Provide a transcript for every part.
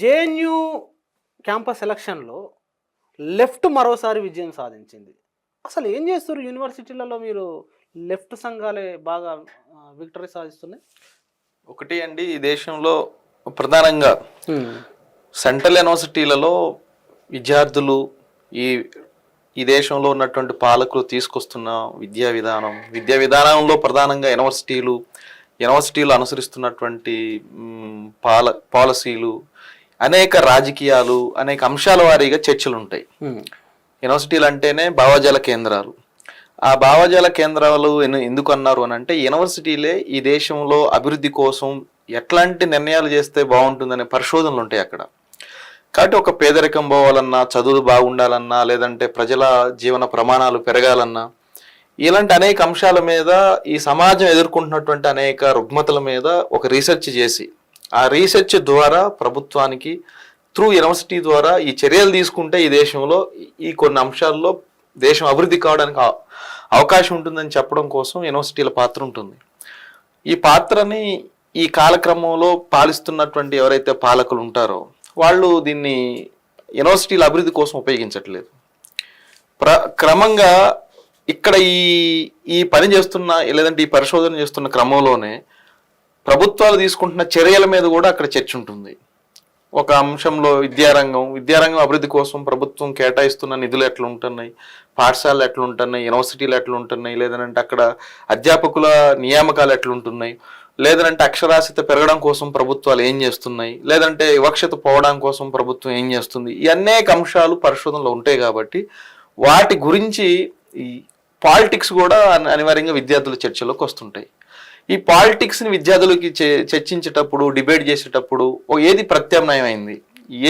JNU campus ఎలక్షన్లో left మరోసారి విజయం సాధించింది. అసలు ఏం చేస్తారు యూనివర్సిటీలలో మీరు లెఫ్ట్ సంఘాలే బాగా విక్టరీ సాధిస్తున్నాయి? ఒకటి అండి ఈ దేశంలో ప్రధానంగా సెంట్రల్ యూనివర్సిటీలలో విద్యార్థులు ఈ ఈ దేశంలో ఉన్నటువంటి పాలకులు తీసుకొస్తున్న విద్యా విధానం విద్యా విధానంలో ప్రధానంగా యూనివర్సిటీలు యూనివర్సిటీలు అనుసరిస్తున్నటువంటి పాల పాలసీలు అనేక రాజకీయాలు అనేక అంశాల వారీగా చర్చలు ఉంటాయి. యూనివర్సిటీలు అంటేనే భావజాల కేంద్రాలు. ఆ భావజాల కేంద్రాలు ఎందుకు అన్నారు అని అంటే యూనివర్సిటీలే ఈ దేశంలో అభివృద్ధి కోసం ఎట్లాంటి నిర్ణయాలు చేస్తే బాగుంటుందనే పరిశోధనలు ఉంటాయి అక్కడ. కాబట్టి ఒక పేదరికం పోవాలన్నా చదువులు బాగుండాలన్నా లేదంటే ప్రజల జీవన ప్రమాణాలు పెరగాలన్నా ఇలాంటి అనేక అంశాల మీద ఈ సమాజం ఎదుర్కొంటున్నటువంటి అనేక రుగ్మతల మీద ఒక రీసెర్చ్ చేసి ఆ రీసెర్చ్ ద్వారా ప్రభుత్వానికి త్రూ యూనివర్సిటీ ద్వారా ఈ చర్యలు తీసుకుంటే ఈ దేశంలో ఈ కొన్ని అంశాల్లో దేశం అభివృద్ధి కావడానికి అవ- అవకాశం ఉంటుందని చెప్పడం కోసం యూనివర్సిటీల పాత్ర ఉంటుంది. ఈ పాత్రని ఈ కాలక్రమంలో పాలిస్తున్నటువంటి ఎవరైతే పాలకులు ఉంటారో వాళ్ళు దీన్ని యూనివర్సిటీల అభివృద్ధి కోసం ఉపయోగించట్లేదు. ప్ర క్రమంగా ఇక్కడ ఈ ఈ పని చేస్తున్న లేదంటే ఈ పరిశోధన చేస్తున్న క్రమంలోనే ప్రభుత్వాలు తీసుకుంటున్న చర్యల మీద కూడా అక్కడ చర్చ ఉంటుంది. ఒక అంశంలో విద్యారంగం విద్యారంగం అభివృద్ధి కోసం ప్రభుత్వం కేటాయిస్తున్న నిధులు ఎట్లా ఉంటున్నాయి? పాఠశాలలు ఎట్లుంటున్నాయి యూనివర్సిటీలు ఎట్లుంటున్నాయి లేదంటే అక్కడ అధ్యాపకుల నియామకాలు ఎట్లుంటున్నాయి లేదంటే అక్షరాస్యత పెరగడం కోసం ప్రభుత్వాలు ఏం చేస్తున్నాయి? లేదంటే వివక్షత పోవడం కోసం ప్రభుత్వం ఏం చేస్తుంది? ఈ అనేక అంశాలు పరిశోధనలో ఉంటాయి కాబట్టి వాటి గురించి ఈ పాలిటిక్స్ కూడా అనివార్యంగా విద్యార్థుల చర్చలోకి వస్తుంటాయి. ఈ పాలిటిక్స్ని విద్యార్థులకి చే- చర్చించేటప్పుడు డిబేట్ చేసేటప్పుడు ఏది ప్రత్యామ్నాయం అయింది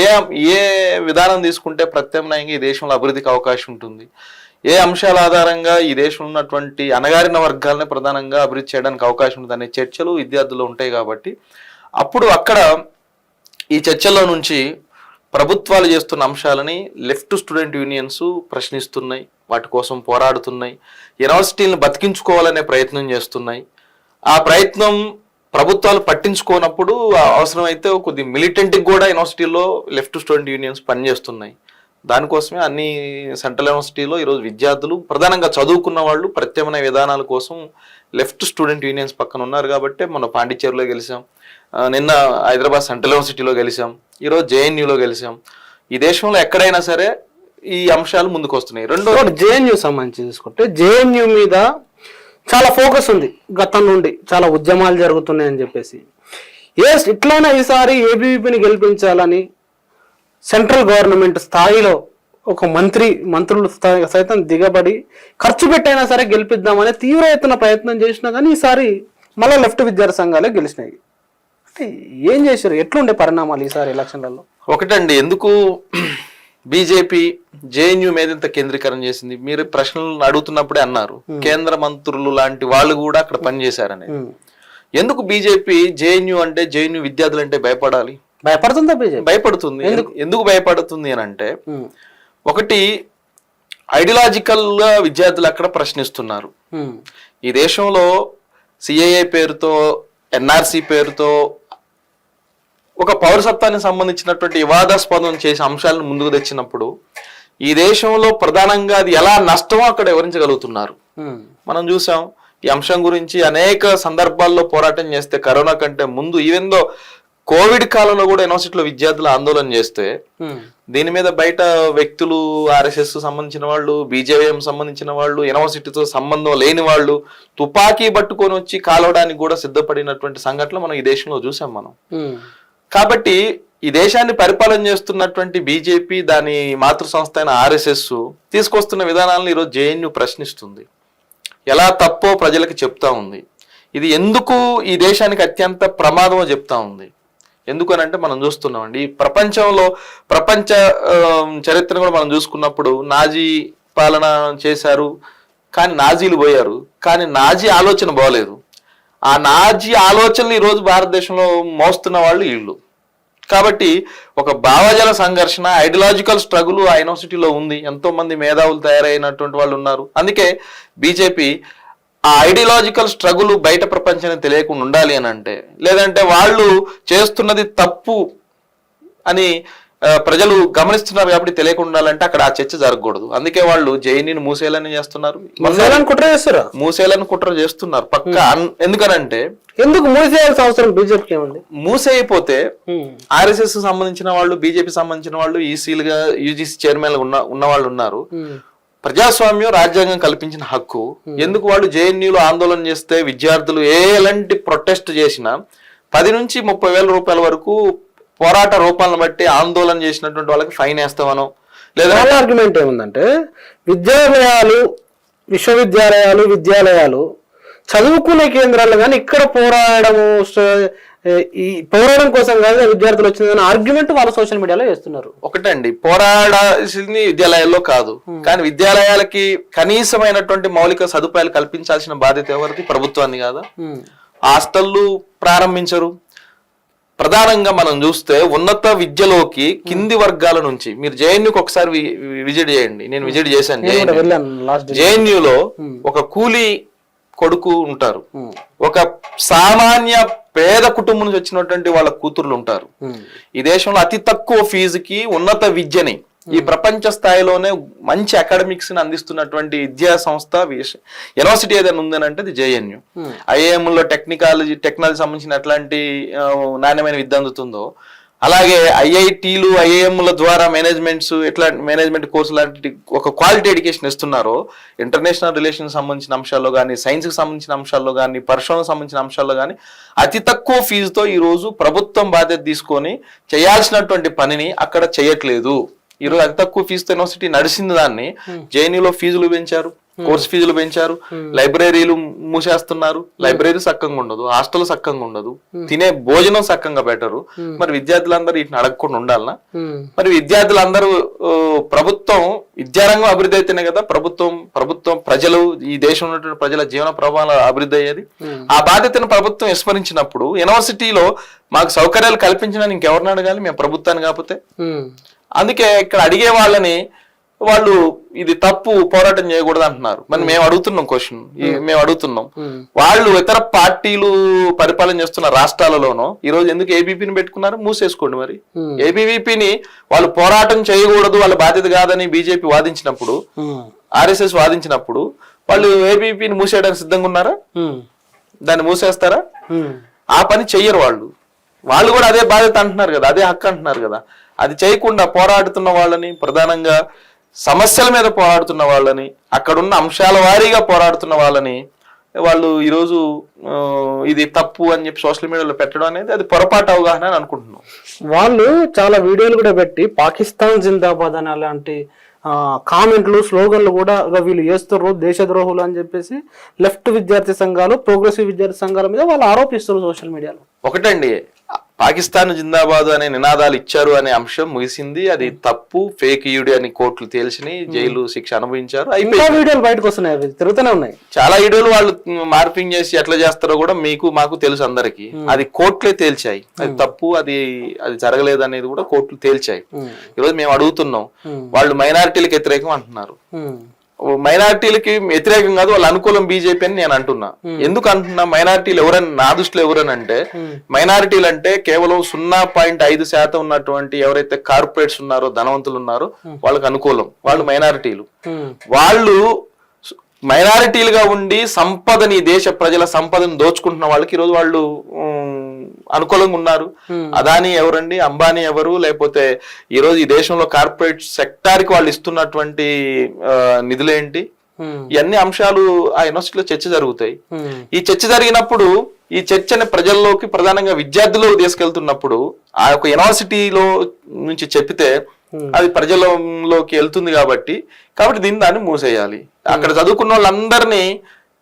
ఏ ఏ విధానం తీసుకుంటే ప్రత్యామ్నాయంగా ఈ దేశంలో అభివృద్ధికి అవకాశం ఉంటుంది? ఏ అంశాల ఆధారంగా ఈ దేశంలో ఉన్నటువంటి అణగారిన వర్గాలని ప్రధానంగా అభివృద్ధి చేయడానికి అవకాశం ఉంటుంది అనే చర్చలు విద్యార్థులు ఉంటాయి కాబట్టి అప్పుడు అక్కడ ఈ చర్చల్లో నుంచి ప్రభుత్వాలు చేస్తున్న అంశాలని లెఫ్ట్ స్టూడెంట్ యూనియన్స్ ప్రశ్నిస్తున్నాయి వాటి కోసం పోరాడుతున్నాయి యూనివర్సిటీలను బతికించుకోవాలనే ప్రయత్నం చేస్తున్నాయి. ఆ ప్రయత్నం ప్రభుత్వాలు పట్టించుకోనప్పుడు అవసరమైతే కొద్ది మిలిటెంట్కి కూడా యూనివర్సిటీలో లెఫ్ట్ స్టూడెంట్ యూనియన్స్ పనిచేస్తున్నాయి. దానికోసమే అన్ని సెంట్రల్ యూనివర్సిటీలో ఈరోజు విద్యార్థులు ప్రధానంగా చదువుకున్న వాళ్ళు ప్రత్యామ్నాయ విధానాల కోసం లెఫ్ట్ స్టూడెంట్ యూనియన్స్ పక్కన ఉన్నారు కాబట్టి మన పాండిచ్చేరిలో గెలిచాం. నిన్న హైదరాబాద్ సెంట్రల్ యూనివర్సిటీలో గెలిచాం. ఈరోజు జేఎన్యూలో గెలిచాం. ఈ దేశంలో ఎక్కడైనా సరే ఈ అంశాలు ముందుకు వస్తున్నాయి రెండో జేఎన్యూ సంబంధించి చూసుకుంటే జేఎన్యూ మీద చాలా ఫోకస్ ఉంది గతం నుండి. చాలా ఉద్యమాలు జరుగుతున్నాయని చెప్పేసి. ఏ ఇట్లైనా ఈసారి ఏబీవీపీని గెలిపించాలని సెంట్రల్ గవర్నమెంట్ స్థాయిలో ఒక మంత్రి మంత్రులు స్థాయి సైతం దిగబడి ఖర్చు పెట్టైనా సరే గెలిపిద్దామనే తీవ్ర ఎత్తున ప్రయత్నం చేసినా కానీ ఈసారి మళ్ళీ లెఫ్ట్ విద్యార్థి సంఘాలే గెలిచినాయి. అంటే ఏం చేశారు? ఎట్లుండే పరిణామాలు ఈసారి ఎలక్షన్లలో? ఒకటండి ఎందుకు బీజేపీ జేఎన్యూ మీద ఇంత కేంద్రీకరణ చేసింది. మీరు ప్రశ్నలు అడుగుతున్నప్పుడే అన్నారు. కేంద్ర మంత్రులు లాంటి వాళ్ళు కూడా అక్కడ పనిచేశారని. ఎందుకు బీజేపీ జేఎన్యూ అంటే జేఎన్యూ విద్యార్థులు అంటే భయపడాలి? భయపడుతుందా బీజేపీ? భయపడుతుంది. ఎందుకు? భయపడుతుంది అని అంటే. ఒకటి ఐడియాలజికల్గా విద్యార్థులు అక్కడ ప్రశ్నిస్తున్నారు. ఈ దేశంలో సిఏఏ పేరుతో ఎన్ఆర్సి పేరుతో ఒక పౌరసత్వానికి సంబంధించినటువంటి వివాదాస్పదం చేసే అంశాలను ముందుకు తెచ్చినప్పుడు ఈ దేశంలో ప్రధానంగా అది ఎలా నష్టమో అక్కడ వివరించగలుగుతున్నారు. మనం చూసాం ఈ అంశం గురించి అనేక సందర్భాల్లో పోరాటం చేస్తే కరోనా కంటే ముందు ఈవెన్ దో కోవిడ్ కాలంలో కూడా యూనివర్సిటీలో విద్యార్థులు ఆందోళన చేస్తే. దీని మీద బయట వ్యక్తులు ఆర్ఎస్ఎస్ సంబంధించిన వాళ్ళు బీజేపీఎం సంబంధించిన వాళ్ళు యూనివర్సిటీతో సంబంధం లేని వాళ్ళు తుపాకీ పట్టుకొని వచ్చి కాలవడానికి కూడా సిద్ధపడినటువంటి సంఘటనలు మనం ఈ దేశంలో చూసాం మనం. కాబట్టి ఈ దేశాన్ని పరిపాలన చేస్తున్నటువంటి బీజేపీ దాని మాతృ సంస్థ అయిన ఆర్ఎస్ఎస్ తీసుకొస్తున్న విధానాలను ఈరోజు జేఎన్యూ ప్రశ్నిస్తుంది. ఎలా తప్పో ప్రజలకు చెప్తా ఉంది. ఇది ఎందుకు ఈ దేశానికి అత్యంత ప్రమాదమో చెప్తా ఉంది. ఎందుకు అని అంటే మనం చూస్తున్నామండి ఈ ప్రపంచంలో ప్రపంచ చరిత్రను కూడా మనం చూసుకున్నప్పుడు నాజీ పాలన చేశారు కానీ నాజీలు పోయారు కానీ నాజీ ఆలోచన బాగలేదు ఆ నాజీ ఆలోచనలు ఈరోజు భారతదేశంలో మోస్తున్న వాళ్ళు వీళ్ళు. కాబట్టి ఒక భావజల సంఘర్షణ ఐడియాలజికల్ స్ట్రగుల్ ఆ యూనివర్సిటీలో ఉంది. ఎంతో మంది మేధావులు తయారైనటువంటి వాళ్ళు ఉన్నారు. అందుకే బీజేపీ ఆ ఐడియాలజికల్ స్ట్రగుల్ బయట ప్రపంచానికి తెలియకుండా ఉండాలి అని అంటే లేదంటే వాళ్ళు చేస్తున్నది తప్పు అని ప్రజలు గమనిస్తున్నారు కాబట్టి తెలియకుండా ఉండాలంటే అక్కడ ఆ చర్చ జరగకూడదు. అందుకే వాళ్ళు జైని మూసేయాలని చేస్తున్నారు. కుట్ర చేస్తారా? మూసేయాలని కుట్ర చేస్తున్నారు. పక్క ఎందుకనంటే ఎందుకు మూసేయాల్సిన అవసరం బీజేపీకి ఏముంది? మూసేయిపోతే ఆర్ఎస్ఎస్ సంబంధించిన వాళ్ళు బీజేపీ సంబంధించిన వాళ్ళు ఈసీలుగా యూజీసీ చైర్మన్ ఉన్న ఉన్న వాళ్ళు ఉన్నారు. ప్రజాస్వామ్యం రాజ్యాంగం కల్పించిన హక్కు. ఎందుకు వాళ్ళు జేఎన్యూలో ఆందోళన చేస్తే విద్యార్థులు ఏ ఎలాంటి ప్రొటెస్ట్ చేసినా పది నుంచి ముప్పై వేల రూపాయల వరకు పోరాట రూపాలను బట్టి ఆందోళన చేసినటువంటి వాళ్ళకి ఫైన్ వేస్తామనో లేదా ఆర్గ్యుమెంట్ ఏముందంటే విద్యాలయాలు విశ్వవిద్యాలయాలు విద్యాలయాలు చదువుకునే కేంద్రాలు కానీ ఇక్కడ పోరాడము ఈ పోరాటం కోసం కాదు విద్యార్థులు వచ్చిందని ఆర్గ్యుమెంట్ వాళ్ళ సోషల్ మీడియాలో చేస్తున్నారు ఒకటండి పోరాడాల్సింది విద్యాలయాల్లో కాదు. కానీ విద్యాలయాలకి కనీసమైనటువంటి మౌలిక సదుపాయాలు కల్పించాల్సిన బాధ్యత ఎవరిది? ప్రభుత్వాన్ని కాదా? హాస్టళ్ళు ప్రారంభించరు. ప్రధానంగా మనం చూస్తే ఉన్నత విద్యలోకి కింది వర్గాల నుంచి మీరు జేఎన్యూకి ఒకసారి విజిట్ చేయండి. నేను విజిట్ చేశాను జేఎన్యూలో. ఒక కూలీ కొడుకు ఉంటారు. ఒక సామాన్య పేద కుటుంబం నుంచి వచ్చినటువంటి వాళ్ళ కూతుర్లు ఉంటారు. ఈ దేశంలో అతి తక్కువ ఫీజుకి ఉన్నత విద్యని ఈ ప్రపంచ స్థాయిలోనే మంచి అకాడమిక్స్ని అందిస్తున్నటువంటి విద్యా సంస్థ యూనివర్సిటీ ఏదైనా ఉందని అంటే అది జేఎన్యు. ఐఏఎం లో టెక్నికాలజీ టెక్నాలజీ సంబంధించిన ఎట్లాంటి నాణ్యమైన విద్య అందుతుందో అలాగే ఐఐటీలు ఐఏఎంల ద్వారా మేనేజ్మెంట్స్ ఎట్లా మేనేజ్మెంట్ కోర్సు లాంటి ఒక క్వాలిటీ ఎడ్యుకేషన్ ఇస్తున్నారో ఇంటర్నేషనల్ రిలేషన్ సంబంధించిన అంశాల్లో కానీ సైన్స్కి సంబంధించిన అంశాల్లో కానీ పరిశ్రమకు సంబంధించిన అంశాల్లో కానీ అతి తక్కువ ఫీజుతో ఈ రోజు ప్రభుత్వం బాధ్యత తీసుకొని చేయాల్సినటువంటి పనిని అక్కడ చేయట్లేదు. ఈరోజు అతి తక్కువ ఫీజుతో యూనివర్సిటీ నడిచింది దాన్ని. జేఎన్యూలో ఫీజులు పెంచారు కోర్స్ ఫీజులు పెంచారు లైబ్రరీలు మూసేస్తున్నారు. లైబ్రరీ సక్కంగా ఉండదు హాస్టల్ సక్కంగా ఉండదు. తినే భోజనం సక్కంగా పెట్టరు మరి విద్యార్థులందరూ వీటిని అడగకుండా ఉండాలనా? మరి విద్యార్థులందరూ ప్రభుత్వం విద్యారంగం అభివృద్ధి అయితేనే కదా ప్రభుత్వం ప్రభుత్వం ప్రజలు ఈ దేశంలో ఉన్నటువంటి ప్రజల జీవన ప్రమాణాల అభివృద్ధి అయ్యేది. ఆ బాధ్యతను ప్రభుత్వం విస్మరించినప్పుడు యూనివర్సిటీలో మాకు సౌకర్యాలు కల్పించడానికి ఇంకెవరిని అడగాలి? మేము ప్రభుత్వాన్ని కాకపోతే? అందుకే ఇక్కడ అడిగే వాళ్ళని వాళ్ళు ఇది తప్పు పోరాటం చేయకూడదు అంటున్నారు. మరి మేము. అడుగుతున్నాం క్వశ్చన్. మేము. అడుగుతున్నాం. వాళ్ళు ఇతర పార్టీలు పరిపాలన చేస్తున్న రాష్ట్రాలలోనో ఈ రోజు ఎందుకు ఏబీపీని పెట్టుకున్నారు? మూసేసుకోండి మరి. ఏబీవీపీని వాళ్ళు పోరాటం చేయకూడదు వాళ్ళ బాధ్యత కాదని బీజేపీ వాదించినప్పుడు ఆర్ఎస్ఎస్ వాదించినప్పుడు వాళ్ళు ఏబీపీని మూసేయడానికి సిద్ధంగా ఉన్నారా? దాన్ని మూసేస్తారా? ఆ పని చెయ్యరు వాళ్ళు. వాళ్ళు కూడా అదే బాధ్యత అంటున్నారు కదా అదే హక్కు అంటున్నారు కదా. అది చేయకుండా పోరాడుతున్న వాళ్ళని ప్రధానంగా సమస్యల మీద పోరాడుతున్న వాళ్ళని అక్కడున్న అంశాల వారీగా పోరాడుతున్న వాళ్ళని వాళ్ళు ఈరోజు ఇది తప్పు అని చెప్పి సోషల్ మీడియాలో పెట్టడం అనేది అది పొరపాటు అవగాహన అని అనుకుంటున్నాం. వాళ్ళు చాలా వీడియోలు కూడా పెట్టి పాకిస్తాన్ జిందాబాద్ అని అలాంటి కామెంట్లు స్లోగన్లు కూడా వీళ్ళు చేస్తున్నారు దేశద్రోహులు అని చెప్పేసి లెఫ్ట్ విద్యార్థి సంఘాలు ప్రోగ్రెసివ్ విద్యార్థి సంఘాల మీద వాళ్ళు ఆరోపిస్తారు సోషల్ మీడియాలో. ఒకటండి పాకిస్తాన్ జిందాబాద్ అనే నినాదాలు ఇచ్చారు అనే అంశం ముగిసింది. అది తప్పు ఫేక్ యూడి అని కోర్టులు తేల్చినాయి. జైలు శిక్ష అనుభవించారు. వీడియోలు బయటకు వస్తున్నాయి తిరుగుతూనే ఉన్నాయి. చాలా వీడియోలు వాళ్ళు మార్పింగ్ చేసి ఎట్లా చేస్తారో కూడా మీకు మాకు తెలుసు అందరికి. అది కోర్టులే తేల్చాయి. అది తప్పు అది అది జరగలేదు అనేది కూడా కోర్టులు తేల్చాయి. ఈరోజు మేము అడుగుతున్నాం. వాళ్ళు మైనారిటీలకు వ్యతిరేకం అంటున్నారు. మైనారిటీలకి వ్యతిరేకం కాదు వాళ్ళు అనుకూలం బీజేపీ అని నేను అంటున్నా. ఎందుకు అంటున్నా? మైనారిటీలు ఎవరని నా దృష్టిలో ఎవరని అంటే మైనారిటీలు అంటే కేవలం సున్నా పాయింట్ ఐదు శాతం ఉన్నటువంటి ఎవరైతే కార్పొరేట్స్ ఉన్నారో ధనవంతులు ఉన్నారో వాళ్ళకి అనుకూలం. వాళ్ళు మైనారిటీలు. వాళ్ళు మైనారిటీలుగా ఉండి సంపదని దేశ ప్రజల సంపదను దోచుకుంటున్న వాళ్ళకి ఈరోజు వాళ్ళు అనుకూలంగా ఉన్నారు. అదాని ఎవరండి? అంబానీ ఎవరు? లేకపోతే ఈరోజు ఈ దేశంలో కార్పొరేట్ సెక్టార్కి వాళ్ళు ఇస్తున్నటువంటి నిధులేంటి? ఇవన్నీ అంశాలు ఆ యూనివర్సిటీలో చర్చ జరుగుతాయి. ఈ చర్చ జరిగినప్పుడు ఈ చర్చని ప్రజల్లోకి ప్రధానంగా విద్యార్థులకు తీసుకెళ్తున్నప్పుడు ఆ యొక్క యూనివర్సిటీలో నుంచి చెప్పితే అది ప్రజలలోకి వెళ్తుంది కాబట్టి కాబట్టి దీన్ని దాన్ని మూసేయాలి. అక్కడ చదువుకున్న వాళ్ళందరినీ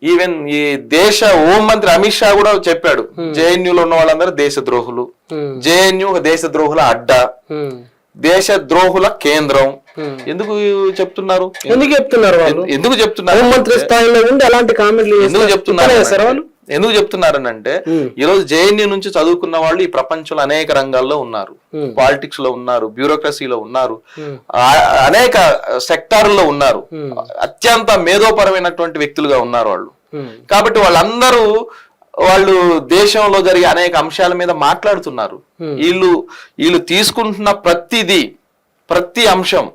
ఈవెన్ ఈ దేశ హోం మంత్రి అమిత్ షా కూడా చెప్పాడు జేఎన్యూ లో ఉన్న వాళ్ళందరూ దేశ ద్రోహులు. జేఎన్యూ ఒక దేశ ద్రోహుల అడ్డా. దేశ ద్రోహుల కేంద్రం. ఎందుకు చెప్తున్నారు? ఎందుకు చెప్తున్నారు వాళ్ళు? ఎందుకు చెప్తున్నారు హోంమంత్రి స్థాయిలో ఉండి అలాంటి కామెంట్లు ఎందుకు చెప్తున్నారు ఎందుకు చెప్తున్నారని అంటే ఈ రోజు జేఎన్యూ నుంచి చదువుకున్న వాళ్ళు ఈ ప్రపంచంలో అనేక రంగాల్లో ఉన్నారు. పాలిటిక్స్లో ఉన్నారు బ్యూరోక్రసీలో ఉన్నారు అనేక సెక్టార్లో ఉన్నారు. అత్యంత మేధోపరమైనటువంటి వ్యక్తులుగా ఉన్నారు వాళ్ళు. కాబట్టి వాళ్ళందరూ వాళ్ళు దేశంలో జరిగే అనేక అంశాల మీద మాట్లాడుతున్నారు. వీళ్ళు వీళ్ళు తీసుకుంటున్న ప్రతిదీ ప్రతి అంశం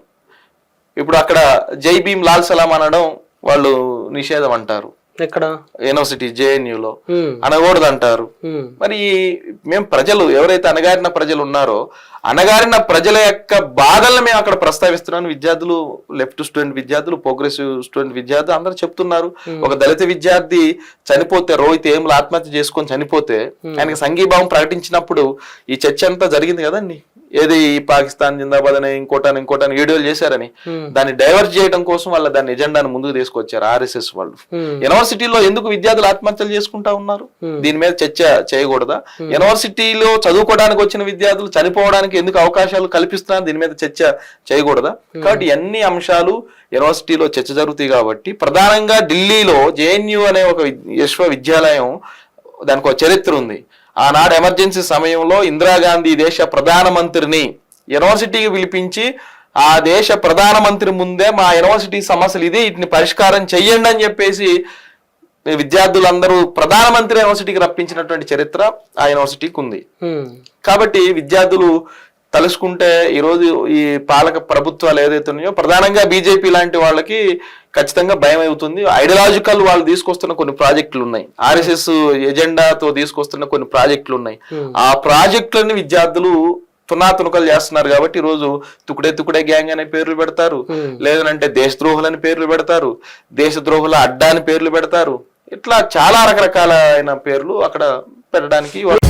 ఇప్పుడు అక్కడ జై భీమ్ లాల్ సలాం అనడం వాళ్ళు నిషేధం అంటారు. ఎక్కడ? యూనివర్సిటీ జేఎన్యూలో. అనకూడదు అంటారు మరి మేము ప్రజలు ఎవరైతే అణగారిన ప్రజలు ఉన్నారో అణగారిన ప్రజల యొక్క బాధలను మేము అక్కడ ప్రస్తావిస్తున్నాను విద్యార్థులు లెఫ్ట్ స్టూడెంట్ విద్యార్థులు ప్రోగ్రెసివ్ స్టూడెంట్ విద్యార్థులు అందరూ చెప్తున్నారు. ఒక దళిత విద్యార్థి చనిపోతే రోహిత్ ఏములు ఆత్మహత్య చేసుకొని చనిపోతే ఆయనకి సంఘీభావం ప్రకటించినప్పుడు ఈ చర్చ అంతా జరిగింది కదండి? ఏది పాకిస్తాన్ జిందాబాద్ అని ఇంకోటని ఇంకోటని వీడియోలు చేశారని. దాన్ని డైవర్ట్ చేయడం కోసం వాళ్ళ దాన్ని ఎజెండాను ముందుకు తీసుకొచ్చారు ఆర్ఎస్ఎస్ వాళ్ళు. యూనివర్సిటీలో ఎందుకు విద్యార్థులు ఆత్మహత్యలు చేసుకుంటా ఉన్నారు. దీని మీద చర్చ చేయకూడదా? యూనివర్సిటీలో చదువుకోవడానికి వచ్చిన విద్యార్థులు చనిపోవడానికి ఎందుకు అవకాశాలు కల్పిస్తున్నారు దీని మీద చర్చ చేయకూడదా? కాబట్టి అన్ని అంశాలు యూనివర్సిటీలో చర్చ జరుగుతాయి కాబట్టి ప్రధానంగా ఢిల్లీలో జేఎన్యు అనే ఒక విశ్వవిద్యాలయం దానికి ఒక చరిత్ర ఉంది. ఆనాడు ఎమర్జెన్సీ సమయంలో ఇందిరాగాంధీ దేశ ప్రధానమంత్రిని యూనివర్సిటీకి పిలిపించి ఆ దేశ ప్రధానమంత్రి ముందే మా యూనివర్సిటీ సమస్యలు ఇది వీటిని పరిష్కారం చెయ్యండి అని చెప్పేసి విద్యార్థులందరూ ప్రధానమంత్రి యూనివర్సిటీకి రప్పించినటువంటి చరిత్ర ఆ యూనివర్సిటీకి ఉంది. కాబట్టి విద్యార్థులు తలుసుకుంటే ఈరోజు ఈ పాలక ప్రభుత్వాలు ఏదైతే ఉన్నాయో ప్రధానంగా బీజేపీ లాంటి వాళ్ళకి ఖచ్చితంగా భయం అవుతుంది. ఐడియాలజికల్ వాళ్ళు తీసుకొస్తున్న కొన్ని ప్రాజెక్టులు ఉన్నాయి. ఆర్ఎస్ఎస్ ఎజెండాతో తీసుకొస్తున్న కొన్ని ప్రాజెక్టులు ఉన్నాయి. ఆ ప్రాజెక్టులని విద్యార్థులు తునాతునకలు చేస్తున్నారు కాబట్టి ఈ రోజు తుకుడే తుకుడే గ్యాంగ్ అనే పేర్లు పెడతారు. లేదంటే దేశద్రోహులని పేర్లు పెడతారు. దేశద్రోహుల అడ్డా అని పేర్లు పెడతారు. ఇట్లా చాలా రకరకాలైన పేర్లు అక్కడ పెట్టడానికి వాళ్ళు